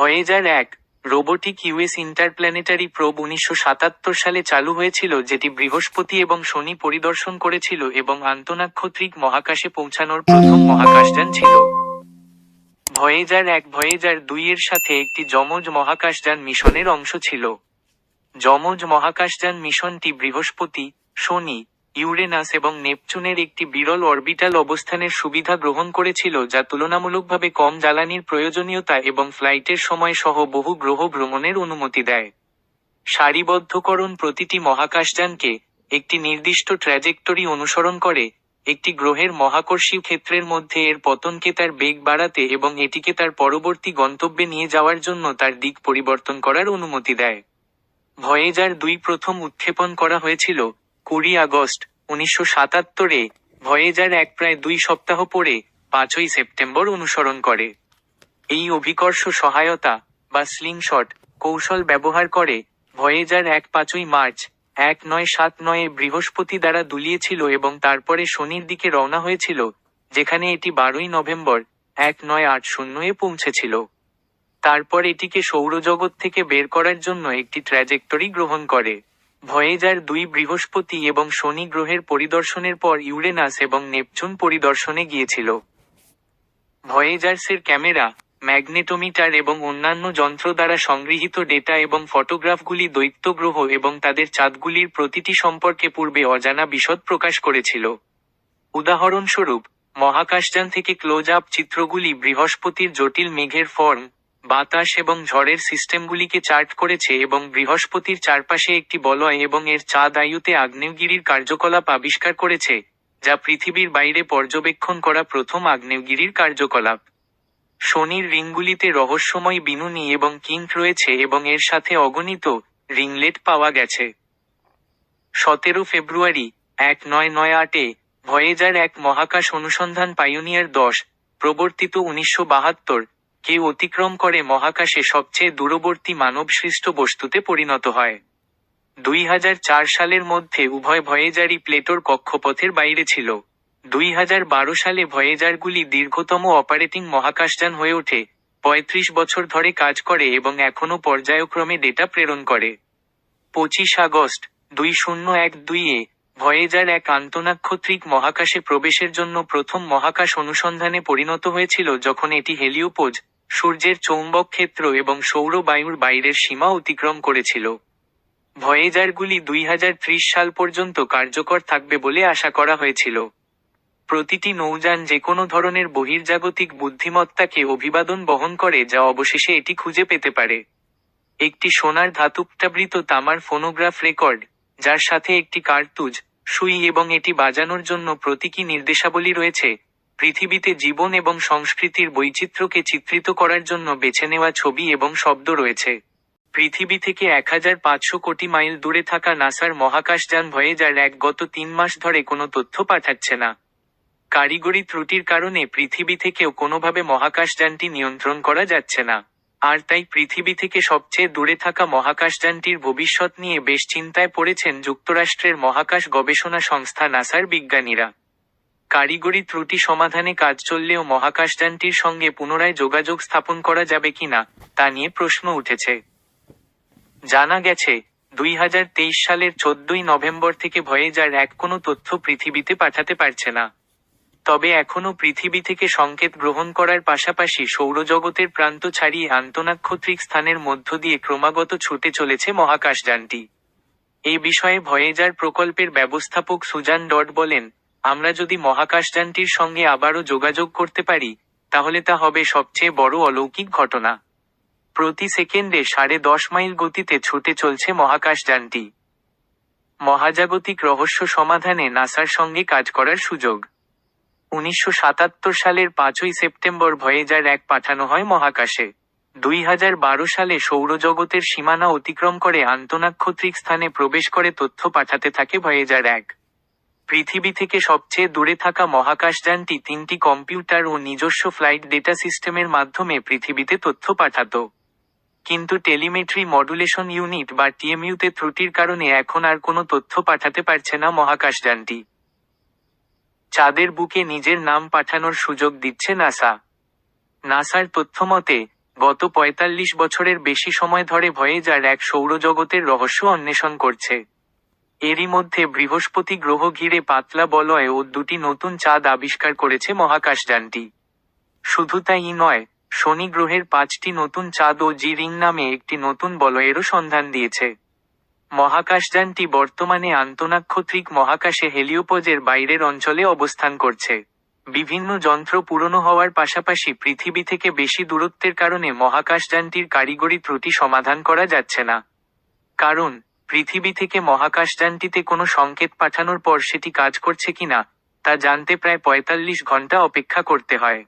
Voyager এক robotic US interplanetary probe উনিশশো সাতাত্তর সালে চালু হয়েছিল, যেটি বৃহস্পতি এবং শনি পরিদর্শন করেছিল এবং আন্তনাক্ষত্রিক মহাকাশে পৌঁছানোর প্রথম মহাকাশযান ছিল। ভয়েজার এক ভয়েজার দুই এর সাথে একটি যমজ মহাকাশযান মিশনের অংশ ছিল। যমজ মহাকাশযান মিশনটি বৃহস্পতি, শনি ইউরেনাস এবং নেপচুনের একটি বিরল অরবিটাল অবস্থানের সুবিধা গ্রহণ করেছিল, যা তুলনামূলকভাবে কম জ্বালানির প্রয়োজনীয়তা এবং ফ্লাইটের সময় সহ বহু গ্রহ ভ্রমণের অনুমতি দেয়। সারিবদ্ধকরণ প্রতিটি মহাকাশযানকে একটি নির্দিষ্ট ট্র্যাজেক্টরি অনুসরণ করে, একটি গ্রহের মহাকর্ষীয় ক্ষেত্রের মধ্যে এর পতনকে তার বেগ বাড়াতে এবং এটিকে তার পরবর্তী গন্তব্যে নিয়ে যাওয়ার জন্য তার দিক পরিবর্তন করার অনুমতি দেয়। ভয়েজার দুই প্রথম উৎক্ষেপণ করা হয়েছিল কুড়ি আগস্ট, উনিশশো সাতাত্তরে ভয়েজার এক প্রায় দুই সপ্তাহ পরে, পাঁচই সেপ্টেম্বর অনুসরণ করে। এই অভিকর্ষ সহায়তা বা স্লিংশট কৌশল ব্যবহার করে ভয়েজার এক পাঁচই মার্চ, এক নয় সাত নয়ে বৃহস্পতি দ্বারা দুলিয়েছিল এবং তারপরে শনির দিকে রওনা হয়েছিল, যেখানে এটি বারোই নভেম্বর, এক নয় আট শূন্য এ পৌঁছেছিল। তারপর এটিকে সৌরজগৎ থেকে বের করার জন্য একটি ট্র্যাজেক্টরি গ্রহণ করে। ভয়েজার দুই বৃহস্পতি এবং শনি গ্রহের পরিদর্শনের পর ইউরেনাস এবং নেপচুন পরিদর্শনে গিয়েছিল। ভয়েজার্সের ক্যামেরা, ম্যাগনেটোমিটার এবং অন্যান্য যন্ত্র দ্বারা সংগৃহীত ডেটা এবং ফটোগ্রাফগুলি দৈত্য গ্রহ এবং তাদের চাঁদগুলির প্রতিটি সম্পর্কে পূর্বে অজানা বিশদ প্রকাশ করেছিল। উদাহরণস্বরূপ, মহাকাশযান থেকে ক্লোজ আপ চিত্রগুলি বৃহস্পতির জটিল মেঘের ফর্ম বাতাস এবং ঝড়ের সিস্টেমগুলিকে চার্ট করেছে এবং বৃহস্পতির চারপাশে একটি বলয় এবং এর চাঁদ আয়ুতে আগ্নেয়গিরির কার্যকলাপ আবিষ্কার করেছে, যা পৃথিবীর বাইরে পর্যবেক্ষণ করা প্রথম আগ্নেয়গিরির কার্যকলাপ। শনির রিংগুলিতে রহস্যময় বিনুনি এবং কিঙ্ক রয়েছে এবং এর সাথে অগণিত রিংলেট পাওয়া গেছে। সতেরো ফেব্রুয়ারি এক নয় নয় আটে ভয়েজার এক মহাকাশ অনুসন্ধান পাইওনিয়ার দশ, প্রবর্তিত উনিশশো বাহাত্তর কে অতিক্রম করে মহাকাশে সবচেয়ে দূরবর্তী মানবসৃষ্ট বস্তুতে পরিণত হয়। দুই হাজার চার সালের মধ্যে উভয় ভয়েজারই প্লেটোর কক্ষপথের বাইরে ছিল। দুই হাজার বারো সালে ভয়েজারগুলি দীর্ঘতম অপারেটিং মহাকাশযান হয়ে ওঠে, পঁয়ত্রিশ বছর ধরে কাজ করে এবং এখনও পর্যায়ক্রমে ডেটা প্রেরণ করে। পঁচিশ আগস্ট দুই শূন্য এক দুই এ ভয়েজার এক আন্তনাক্ষত্রিক মহাকাশে প্রবেশের জন্য প্রথম মহাকাশ অনুসন্ধানে পরিণত হয়েছিল যখন এটি হেলিওপোজ সূর্যের চৌম্বক ক্ষেত্র এবং সৌর বায়ুর বাইরের সীমা অতিক্রম করেছিল। ভয়েজারগুলি দুই হাজার ত্রিশ সাল পর্যন্ত কার্যকর থাকবে বলে আশা করা হয়েছিল। প্রতিটি নৌযান যে কোনো ধরনের বহির্জাগতিক বুদ্ধিমত্তাকে অভিবাদন বহন করে, যা অবশেষে এটি খুঁজে পেতে পারে। একটি সোনার ধাতুকটাবৃত তামার ফোনোগ্রাফ রেকর্ড, যার সাথে একটি কার্তুজ, সুই এবং এটি বাজানোর জন্য প্রতীকী নির্দেশাবলী রয়েছে পৃথিবীতে জীবন এবং সংস্কৃতির বৈচিত্র্যকে চিত্রিত করার জন্য বেছে নেওয়া ছবি এবং শব্দ রয়েছে। পৃথিবী থেকে এক হাজার পাঁচশো কোটি মাইল দূরে থাকা নাসার মহাকাশযান ভয়েজার এক গত তিন মাস ধরে কোনো তথ্য পাঠাচ্ছে না। কারিগরি ত্রুটির কারণে পৃথিবী থেকেও কোনোভাবে মহাকাশযানটি নিয়ন্ত্রণ করা যাচ্ছে না। আর তাই পৃথিবী থেকে সবচেয়ে দূরে থাকা মহাকাশযানটির ভবিষ্যৎ নিয়ে বেশ চিন্তায় পড়েছেন যুক্তরাষ্ট্রের মহাকাশ গবেষণা সংস্থা নাসার বিজ্ঞানীরা। কারিগরি ত্রুটি সমাধানে কাজ চললেও মহাকাশযানটির সঙ্গে পুনরায় যোগাযোগ স্থাপন করা যাবে কিনা তা নিয়ে প্রশ্ন উঠেছে। জানা গেছে, দুই হাজার তেইশ সালের চোদ্দই নভেম্বর থেকে ভয়েজার এক কোনো তথ্য পৃথিবীতে পাঠাতে পারছে না। তবে এখনও পৃথিবী থেকে সংকেত গ্রহণ করার পাশাপাশি সৌরজগতের প্রান্ত ছাড়িয়ে আন্তনাক্ষত্রিক স্থানের মধ্য দিয়ে ক্রমাগত ছুটে চলেছে মহাকাশযানটি এ বিষয়ে ভয়েজার প্রকল্পের ব্যবস্থাপক সুজান ডট বলেন আমরা যদি মহাকাশযানটির সঙ্গে আবারও যোগাযোগ করতে পারি, তাহলে তা হবে সবচেয়ে বড় অলৌকিক ঘটনা। প্রতি সেকেন্ডে সাড়ে দশ মাইল গতিতে ছুটে চলছে মহাকাশযানটি। মহাজাগতিক রহস্য সমাধানে নাসার সঙ্গে কাজ করার সুযোগ। উনিশশো সাতাত্তর সালের পাঁচই সেপ্টেম্বর ভয়েজার এক পাঠানো হয় মহাকাশে। দুই হাজার বারো সালে সৌরজগতের সীমানা অতিক্রম করে আন্তনাক্ষত্রিক স্থানে প্রবেশ করে তথ্য পাঠাতে থাকে ভয়েজার এক। পৃথিবী থেকে সবচেয়ে দূরে থাকা মহাকাশযানটি তিনটি কম্পিউটার ও নিজস্ব ফ্লাইট ডেটা সিস্টেমের মাধ্যমে পৃথিবীতে তথ্য পাঠাত। কিন্তু টেলিমেট্রি মডুলেশন ইউনিট বা টিএমইউতে ত্রুটির কারণে এখন আর কোনো তথ্য পাঠাতে পারছে না মহাকাশযানটি চাঁদের বুকে নিজের নাম পাঠানোর সুযোগ দিচ্ছে নাসা। নাসার তথ্যমতে গত পঁয়তাল্লিশ বছরের বেশি সময় ধরে ভয়েজার এক সৌরজগতের রহস্য অন্বেষণ করছে। এরই মধ্যে বৃহস্পতি গ্রহ ঘিরে পাতলা বলয় ও দুটি নতুন চাঁদ আবিষ্কার করেছে মহাকাশযানটি শুধু তাই নয়, শনি গ্রহের পাঁচটি নতুন চাঁদ ও জি রিং নামে একটি নতুন বলয়েরও সন্ধান দিয়েছে। মহাকাশযানটি বর্তমানে আন্তনাক্ষত্রিক মহাকাশে হেলিওপজের বাইরের অঞ্চলে অবস্থান করছে। বিভিন্ন যন্ত্র পুরনো হওয়ার পাশাপাশি পৃথিবী থেকে বেশি দূরত্বের কারণে মহাকাশযানটির কারিগরি ত্রুটি সমাধান করা যাচ্ছে না। কারণ পৃথিবী থেকে মহাকাশযানটিতে কোনো সংকেত পাঠানোর পর সেটি কাজ করছে কিনা, তা জানতে প্রায় পঁয়তাল্লিশ ঘণ্টা অপেক্ষা করতে হয়।